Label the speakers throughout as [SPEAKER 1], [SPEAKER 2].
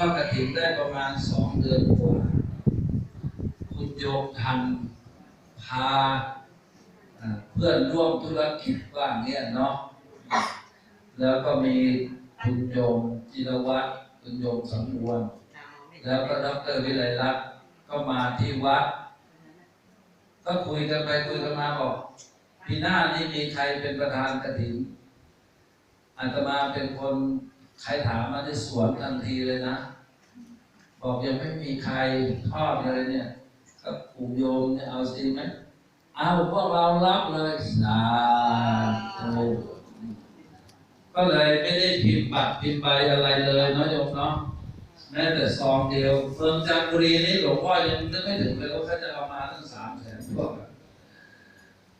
[SPEAKER 1] ทอดกระถิ่นได้ประมาณสองเดือนกว่าคุณโยมทันพาเพื่อนร่วมธุรกิจว่างเนี้ยเนาะแล้วก็มีคุณโยมจิรวัตรคุณโยมสำรวมแล้วก็ดรวิไลลักษ์ก็มาที่วัด ก็คุยกันไปคุยกันมาบอกปีหน้านี้มีใครเป็นประธานกฐินอาตมาเป็นคน ใครถามมาได้สวนทันทีเลยนะ บอกยังไม่มีใครทอดเลยเนี่ยก็ปู่โยมเนี่ยเอาจริงไหมเอาพวกเรารับเลยสาธุก็เลยไม่ได้พิมพ์บัตรพิมพ์ใบอะไรเลยเนาะโยมเนาะแม้แต่ซองเดียวเมืองจันทบุรีนี่หลวงพ่อยังนึกไม่ถึงเลยว่าเขาจะเอามาตั้งสามแสนพวก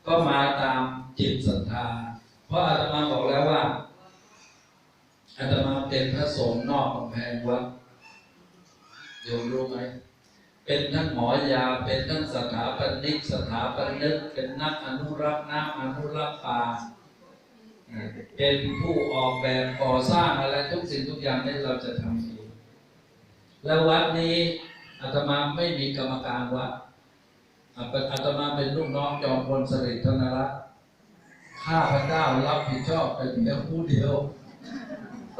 [SPEAKER 1] ก็มาตามจิตศรัทธาเพราะอาตมาบอกแล้วว่า อาตมาเป็นพระสงฆ์นอกกำแพงวัดโยมรู้ไหม เป็นทั้งหมอยา เป็นทั้งสถาปนิก สถาปนิก เป็นนักอนุรักษ์น้ำอนุรักษ์ป่า เป็นผู้ออกแบบก่อสร้างอะไรทุกสิ่งทุกอย่างนี่เราจะทำเองแล้ววัดนี้อาตมาไม่มีกรรมการวัดอาตอาตมาเป็นลูกน้องจอมพลสฤษดิ์ธนรัตน์ข้าพเจ้ารับผิดชอบเป็นเพียงผู้เดียว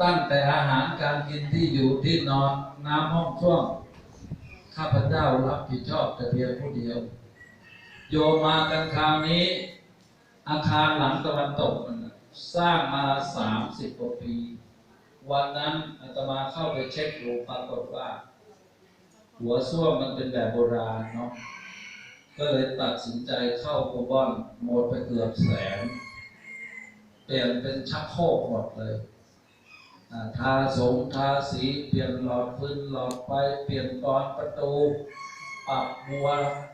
[SPEAKER 1] ตั้งแต่อาหารการกินที่อยู่ที่นอนน้ำห้องช่วงข้าพเจ้ารับผิดชอบแต่เพียงผู้เดียว โยมากันคราวนี้ อาคารหลังตะวันตกนั่นสร้างมาสามสิบกว่าปี วันนั้นอาตมาเข้าไปเช็คดูปรากฏว่า หัวส้วมมันเป็นแบบโบราณเนาะก็เลยตัดสินใจเข้าโกบอนหมดไปเกือบแสน เปลี่ยนเป็นชักโครกหมดเลย ทาสงทาสีเปลี่ยนหลอดฟืนหลอดไฟเปลี่ยนกรอนประตูปรับบัว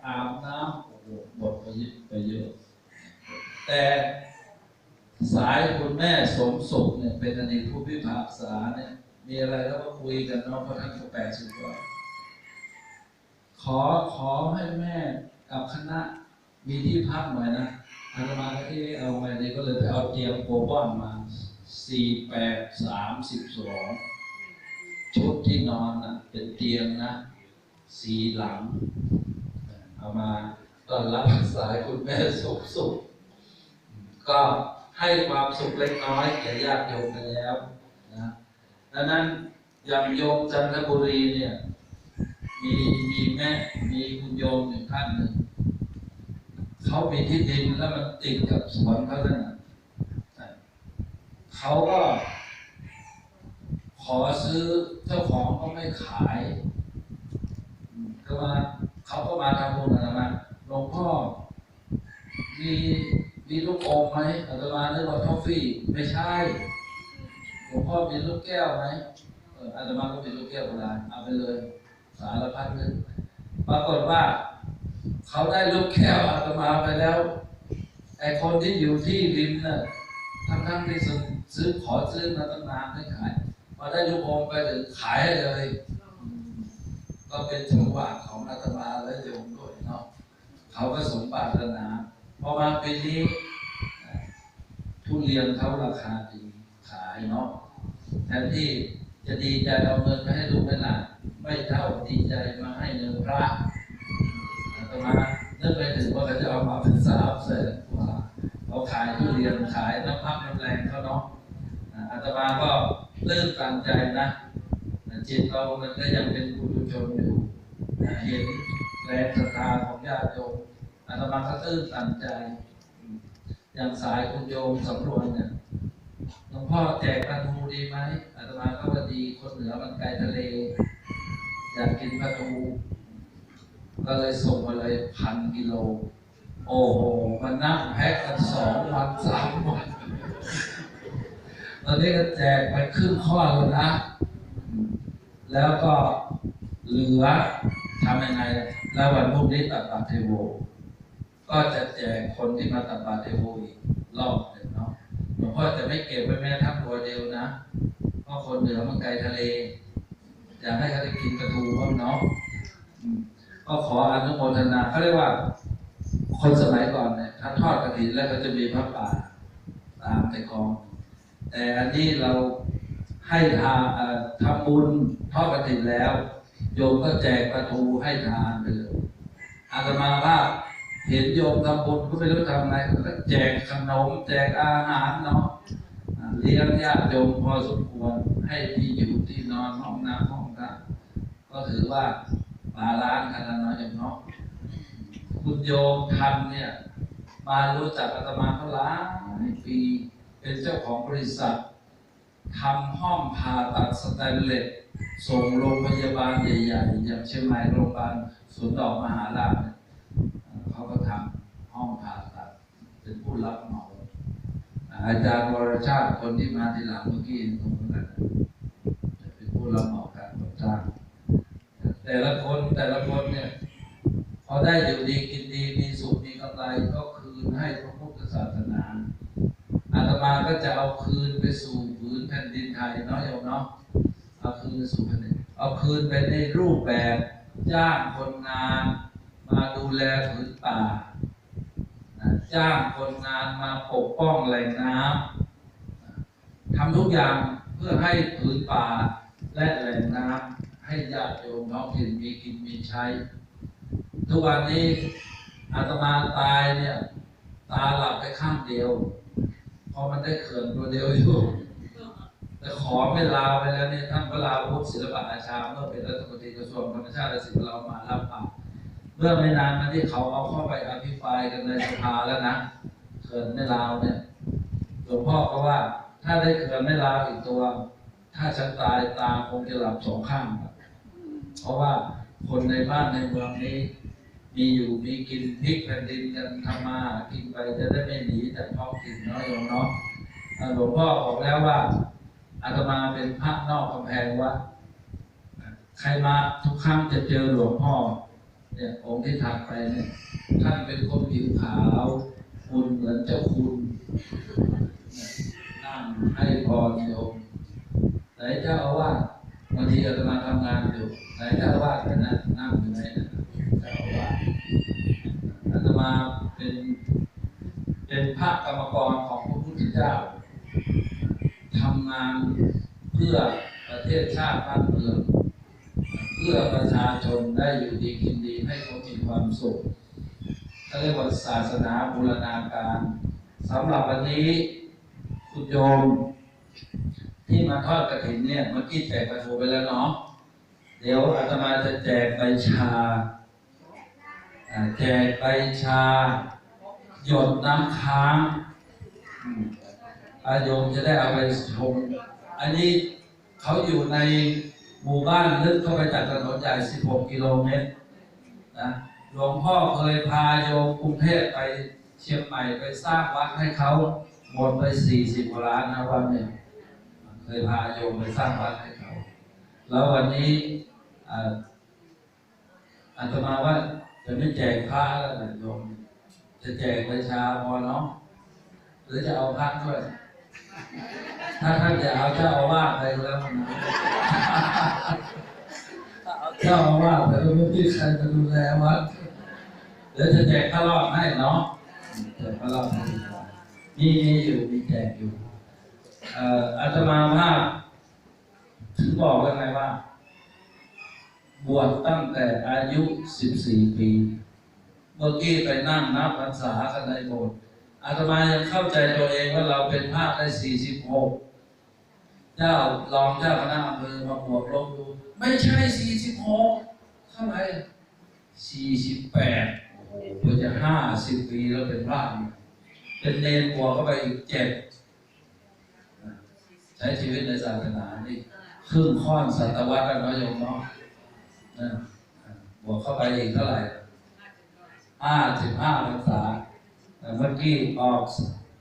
[SPEAKER 1] อาบน้ำโอ้โหหมดไปเยอะไปเยอะแต่สายคุณแม่สมสุขเนี่ยเป็นอดีตผู้พิพากษาเนี่ยมีอะไรแล้วก็คุยกันเนาะเพราะท่านก็แปดสิบกว่าขอขอให้แม่กับคณะมีที่พักหน่อยนะอาตมาที่เอาไงดีก็เลยไปเอาเตียงโกบอนมา สี่แปดสามสิบสองชุดที่นอนนะเป็นเตียงนะ สีหลัง เอามาตอนรับสายคุณแม่สุขสุข ก็ให้ความสุขเล็กน้อยแก่ญาติโยมไปแล้วนะดังนั้นอย่างโยมจันทบุรีเนี่ย มีมีแม่มีคุณโยมอยู่งท่านหนึ่งเขามีที่ดินแล้วมันติดกับสวนเขาแล้วนะ เขาก็ ขอซื้อเจ้าของก็ไม่ขายอืมก็มาเขาก็มาทำบุญอะไรมาหลวงพ่อมีมีลูกอมไหมอาตมานึกว่าทอฟฟี่ไม่ใช่หลวงพ่อมีลูกแก้วไหมอาตมาก็มีลูกแก้วโบราณเอาไปเลยสารพัดเลยปรากฏว่า เขาได้ลูกแก้วอาตมาไปแล้วไอ้คนที่อยู่ที่ริมน่ะ ทั้งทั้งๆที่ซื้อขอซื้อมาตั้งนานไม่ขายพอได้ลูกอมไปถึงขายให้เลย ก็เป็นจังหวะของอาตมาและโยมด้วยเนาะเขาก็สมปรารถนาพอมาปีนี้ทุเรียนเขาราคาดีขายเนาะแทนที่จะดีใจเอาเงินไปให้ลูกไปหลานไม่เท่าดีใจมาให้เงินพระอาตมานึกไปถึงว่าเขาจะเอามาเป็นสามแสนกว่า เขาขายทุเรียนขายน้ำพักน้ำแรงเขาเนาะอาอาตมาก็ตื้นตันใจนะจิตเรามันก็ยังเป็นปุถุชนอยู่เห็นแรงศรัทธาของญาติโยมอาตมาก็ตื้นตันใจอืมอย่างสายคุณโยมสำรวจเนี่ยหลวงพ่อแจกปลาทูดีไหมอาตมาก็ว่าดีคนเหนือมันไกลทะเลอยากกินปลาทูก็เลยส่งมาเลยพันกิโล โอ้โหมันนั่งแพ็กกันสองวันสามวัน ตอนนี้ก็แจกไปครึ่งข้อแล้วนะ แล้วก็เหลือทำยังไง แล้ววันพรุ่งนี้ตักบาตรเทโว ก็จะแจกคนที่มาตักบาตรเทโวอีกรอบหนึ่งเนาะหลวงพ่อจะไม่เก็บไว้แม้ทั้งตัวเดียวนะ เพราะคนเหนือมันไกลทะเล อยากให้เขาได้กินกระทูบ้างเนาะก็ขออนุโมทนาเขาเรียกว่า คนสมัยก่อนเนี่ยถ้าทอดกระถินแล้วก็จะมีพระป่าตามแต่กอง แต่อันนี้เราให้ทานทำบุญทอดกฐินแล้ว โยมก็แจกปลาทูให้ทานไปเลยอาตมาว่าเห็นโยมทำบุญก็ไม่รู้ทำไงก็แจกขนม แจกอาหารเนาะอ่าเลี้ยงญาติโยมพอสมควรให้ที่อยู่ที่นอนห้องน้ำห้องท่าก็ถือว่าบาลานซ์กันแล้วเนาะโยมเนาะ คุณโยมทำเนี่ยมารู้จักอาตมาก็หลายปีเป็นเจ้าของบริษัททำห้องผ่าตัดสแตนเลสส่งโรงพยาบาลใหญ่ๆอย่างเชียงใหม่โรงพยาบาลสวนดอกมหาราชเนี่ยเขาก็ทำห้องผ่าตัดเป็นผู้รับเหมาอาจารย์วรชาติคนที่มาทีหลังเมื่อกี้ตรงนั้นจะเป็นผู้รับเหมาการก่อสร้างแต่ละคนแต่ละคนเนี่ยพอได้อยู่ดีกนดีมีสุขมีกำไรก็คืนให้พระพุทธศาสนาอาตมาก็จะเอาคืนไปสู่ผืนแผ่นดินไทยเนาะโยมเนาะเอาคืนไปสู่แผ่นดินเอาคืนไปใน รูปแบบจ้างคนงานมาดูแลผืนป่า จ้างคนงานมาปกป้องแหล่งน้ำทำทุกอย่างเพื่อให้ผืนป่าและแหล่งน้ำให้ญาติโยมท้องถิ่นมีกินมีใช้ ทุกวันนี้อาตมาตายเนี่ย ตาหลับไปข้างเดียว พอมันได้เขื่อนตัวเดียวอยู่ แต่ขอไม่ลาไปแล้วเนี่ยท่านพระลาพุทธศิลปะอาชาเมื่อเป็นรัฐมนตรีกระทรวงธรรมชาติและสิ่งแวดล้อมมารับปากเมื่อไม่นานมาที่เขาเอาเข้าไปอภิปรายกันในสภาแล้วนะเขื่อนไม่ลาวเนี่ยหลวงพ่อก็ว่าถ้าได้เขื่อนไม่ลาวอีกตัว ถ้าฉันตายตาคงจะหลับสองข้าง เพราะว่าคนในบ้านในเมืองนี้ มีอยู่มีกินพริกแผ่นดินกันทำมากินไปจะได้ไม่หนีจากท้องถิ่นนาะโยมเนาะหลวงพ่อบอกแล้วว่า อาตมาเป็นพระนอกกำแพงวัดใครมาทุกครั้งจะเจอหลวงพ่อ เนี่ยองค์ที่ถัดไปเนี่ยท่านเป็นคนผิวขาวคุณเหมือนเจ้าคุณนั่งให้พรโยมไหนเจ้าอาวาสบางทีอาตมาทำงานอยู่ไหนเจ้าอาวาสกันนะนั่งอยู่ไหนนะเจ้าอาวาสอาตมาเป็น เป็นพระกรรมกรของพระพุทธเจ้าำงานเพื่อประเทศชาติบ้านเมือง เพื่อประชาชนได้อยู่ดีกินดีให้เขามีความสุขเขาเรียกว่าศาสนาบูรณาการสำหรับวันนี้คุณโยม ที่มาทอดกระถินเนี่ยเมื่อกี้แจกประทูไปแล้วเนาะเดี๋ยวอาตมาจะแจกใบชาแจกใบชา หยดน้ำค้าง อาโยมจะได้เอาไปชม อันนี้เขาอยู่ในหมู่บ้านลึกเข้าไปจากถนนใหญ่ 16 กิโลเมตรนะหลวงพ่อเคยพาโยมกรุงเทพไปเชียงใหม่ไปสร้างวัดให้เขาหมดไป 40กว่าล้านนะวันเนี่ยเคยพาโยมไปสร้างวัดให้เขา แล้ววันนี้อ่าตมาว่าจะไม่แจกพระแล้วนะโยม จะแจกปชาพอเนาะหรือจะเอาพระด้วย ถ้าท่านจะเอาเจ้าอาวาสไปแล้วนะเจ้าอาวาสแต่ก็ไม่มีใครมาดูแลวัดเดี๋ยวจะแจกข้าวรอดให้เนาะแจกข้าวรอดให้ดีกว่ามีมีอยู่มีแจกอยู่อาตมาภาพถึงบอกแล้วไงว่า บวชตั้งแต่อายุ 14 ปี เมื่อกี้ไปนั่งนับพรรษากันในโบสถ์ อาตมายังเข้าใจตัวเองว่าเราเป็นพระได้ 46 เจ้ารองเจ้าคณะอำเภอมาบวกลบดู ไม่ใช่ 46 เท่าไหร่ 48 โอ้โหเพื่อจะ 50 ปีแล้วเป็นพระเป็นเนรบวกเข้าไปอีกเจ็ดใช้ชีวิตในศาสนานี่ครึ่งค่อนศตวรรษแล้วโยมเนาะบวกเข้าไปอีกเท่าไหร่ห้าสิบห้าพรรษา เมื่อกี้ออก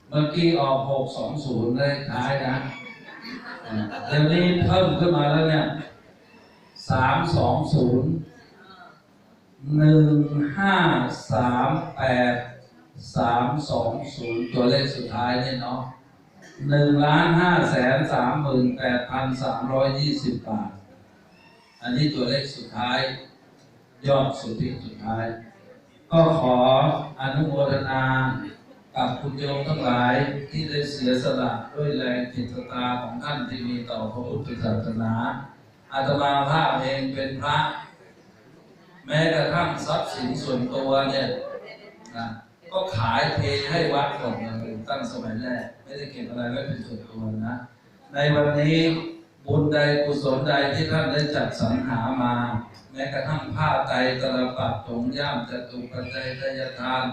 [SPEAKER 1] เมื่อกี้ออกหกสองศูนย์เลยท้ายนะเดี๋ยวนี้เพิ่มขึ้นมาแล้วเนี่ยสามสองศูนย์หนึ่งห้าสามแปดสามสองศูนย์ตัวเลขสุดท้ายเนี่ยเนาะหนึ่งล้านห้าแสนสามหมื่นแปดพันสามร้อยยี่สิบบาท อันนี้ตัวเลขสุดท้าย ยอดสุดทธิสุดท้าย ก็ขออนุโมทนากับคุณโยมทั้งหลายที่ได้เสียสละด้วยแรงจิตศรัทธาของท่านที่มีต่อพระพุทธศาสนา อาตมาภาพเองเป็นพระ แม้กระทั่งทรัพย์สินส่วนตัวเนี่ยนะก็ขายเทให้วัดหมดเลยตั้งสมัยแรก ไม่ได้เก็บอะไรไว้เป็นส่วนตัวนะ ในวันนี้ บุญใดกุศลใดที่ท่านได้จัดสรรหามา แม้กระทั่งผ้าไตรตลปัดถงย่ามจตุปัจจัยทายทาน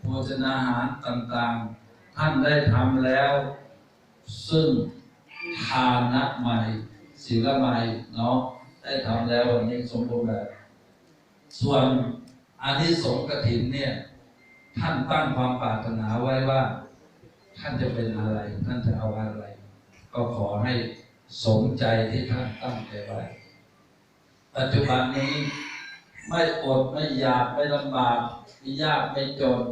[SPEAKER 1] โภชนาหารต่างๆ ท่านได้ทำแล้ว ซึ่งทานะใหม่ศีลใหม่เนาะได้ทำแล้ววันนี้สมบูรณ์แบบส่วนอานิสงส์กฐินเนี่ย ท่านตั้งความปรารถนาไว้ว่า ท่านจะเป็นอะไร ท่านจะเอาอะไร ก็ขอให้ สมใจที่ท่านตั้งใจไว้ ปัจจุบันนี้ไม่อดไม่อยากไม่ลำบากไม่ยากไม่จน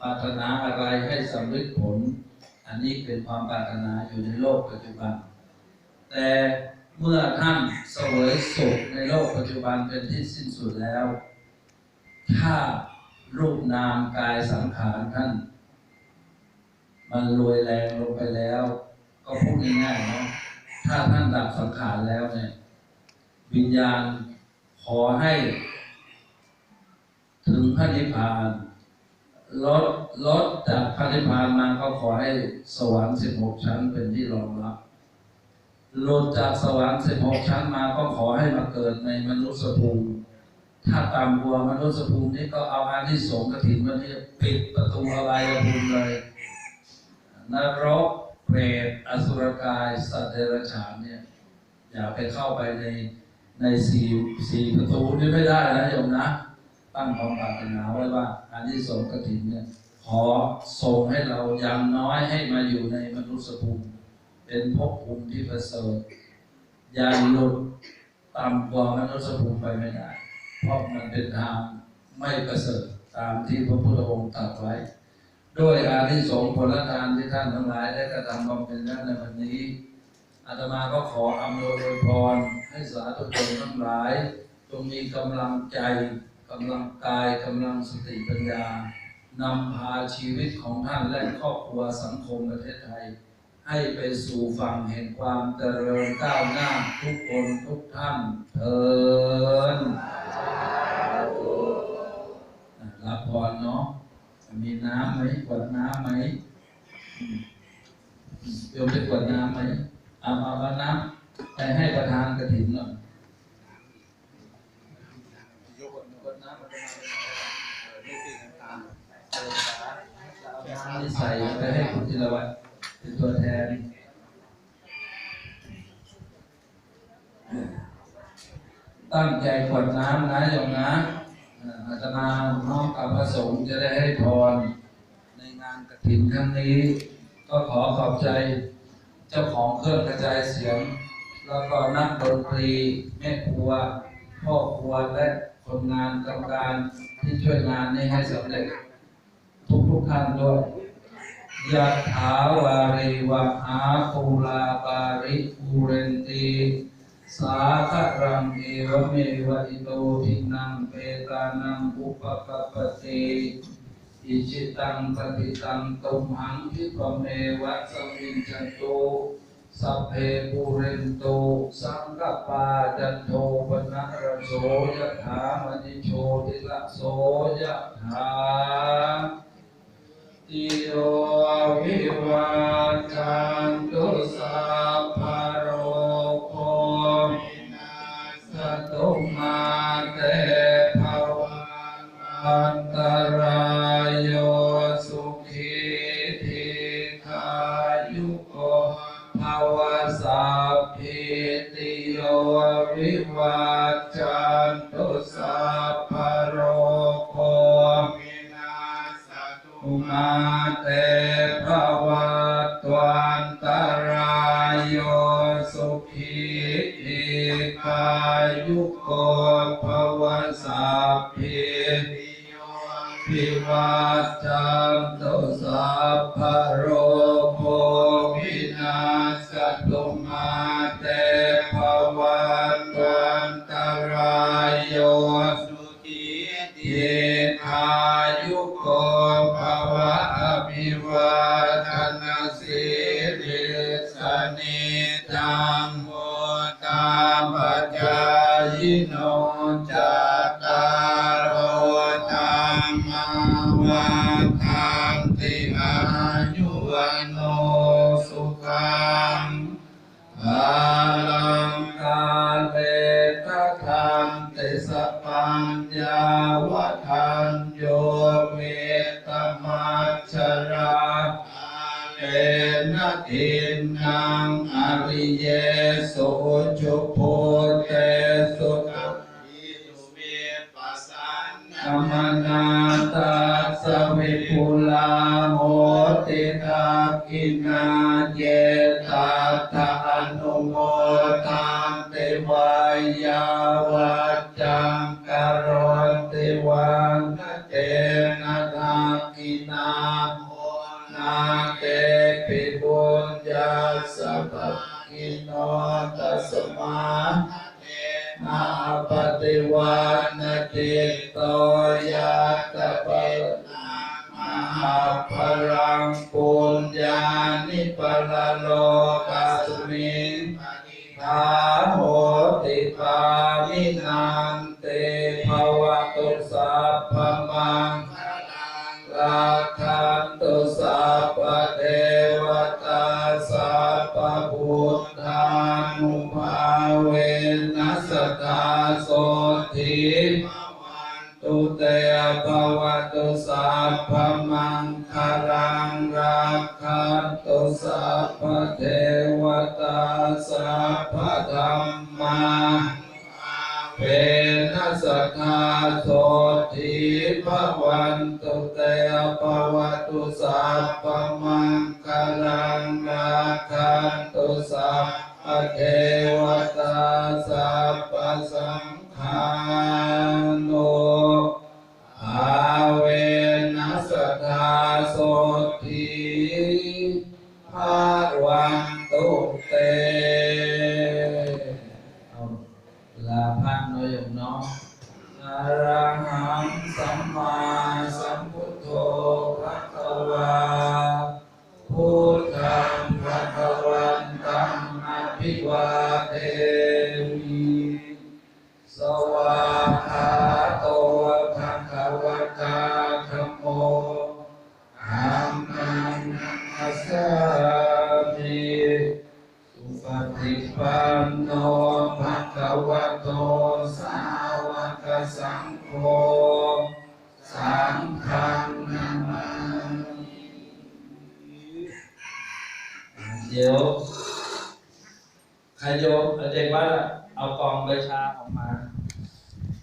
[SPEAKER 1] ปรารถนาอะไรให้สำเร็จผล อันนี้เป็นความปรารถนาอยู่ในโลกปัจจุบัน แต่เมื่อท่านเสวยสุขในโลกปัจจุบันเป็นที่สิ้นสุดแล้ว ถ้ารูปนามกายสังขารท่าน มันรวยแรงลงไปแล้ว ก็พูดง่ายๆนะถ้าท่านดับสังขารแล้วเนี่ย วิญญาณขอให้ ถึงพระนิพพานลดลดจากพระนิพพานมาก็ขอให้สวรรค์สิบหกชั้นเป็นที่รองรับลดจากสวรรค์สิบหกชั้นมาก็ขอให้มาเกิดในมนุษย์ภูมิถ้าตามบัวมนุษย์ภูมินี่ก็เอาอานิสงส์กฐินวันนี้ปิดประตูอะไรภูมิเลยนรก เปรตอสุรกาย สัตว์เดรัจฉานเนี่ย อย่าไปเข้าไปในในสี่สี่ประตูนี่ไม่ได้นะโยมนะ ตั้งความปรารถนาไว้ว่าอานิสงส์กฐินเนี่ยขอส่งให้เราอย่างน้อยให้มาอยู่ในมนุษย์ภูมิ เป็นภพภูมิที่ประเสริฐอย่าหลุดต่ำกว่ามนุษย์ภูมิไปไม่ได้ เพราะมันเป็นทางไม่ประเสริฐตามที่พระพุทธองค์ตรัสไว้ ด้วยอานิสงส์ผลทานที่ท่านทั้งหลายได้กระทำบำเพ็ญแล้วในวันนี้อาตมาก็ขออำนวยอวยพรให้สาธุชนทั้งหลายจงมีกำลังใจกำลังกายกำลังสติปัญญานำพาชีวิตของท่านและครอบครัวสังคมประเทศไทย ให้ไปสู่ฝั่งแห่งความเจริญก้าวหน้าทุกคนทุกท่านเถินรับพรเนาะ มีน้ำไหมกวดน้ำไหมโยมไปกวดน้ำไหมเอาเอาเอาน้ำไปให้ประธานกระถิ่นหน่อยกวดน้ำประมาณน้ำที่ใส่ไปให้คุณจิรวัตรเป็นตัวแทนตั้งใจกวดน้ำนะโยมนะ อาอาตมาน้อมกับพระสงฆ์จะได้ให้พรในงานกระถินครั้งนี้ ก็ขอขอบใจเจ้าของเครื่องกระจายเสียง แล้วก็นักดนตรีแม่ครัว พ่อครัวและคนงานกรรมการที่ช่วยงานนี้ให้สำเร็จ ทุกทุกๆท่านด้วยยะถาวาริวะหาปูลาปาริปูเรนตี สาคารังเอวเมวะอิโตทินังเปตานังอุปกปปติอิจิตังปฏิตังตุมหังคิปเมวะสมิงจันโตสัพเพปุเรนโตสังกปาจันโทปนะระโสยะถามณิโชติละโสยะถาติโยวิวัจจันตุสัพพ อันตรายโยสุ โรโควินาศตุ งกโรติวัน รักขัตุสัพเทวตาสัพพุทธานุภาเวนัสตาโสทิตุเตภวตุสัพพมังคารังรัตุสัพเทวตาสัพธรรมาเวนัสตาโส ภวันตุเตยปวตุสาปพมังคลังนาคันตุสัพเทวตาสัพพสัง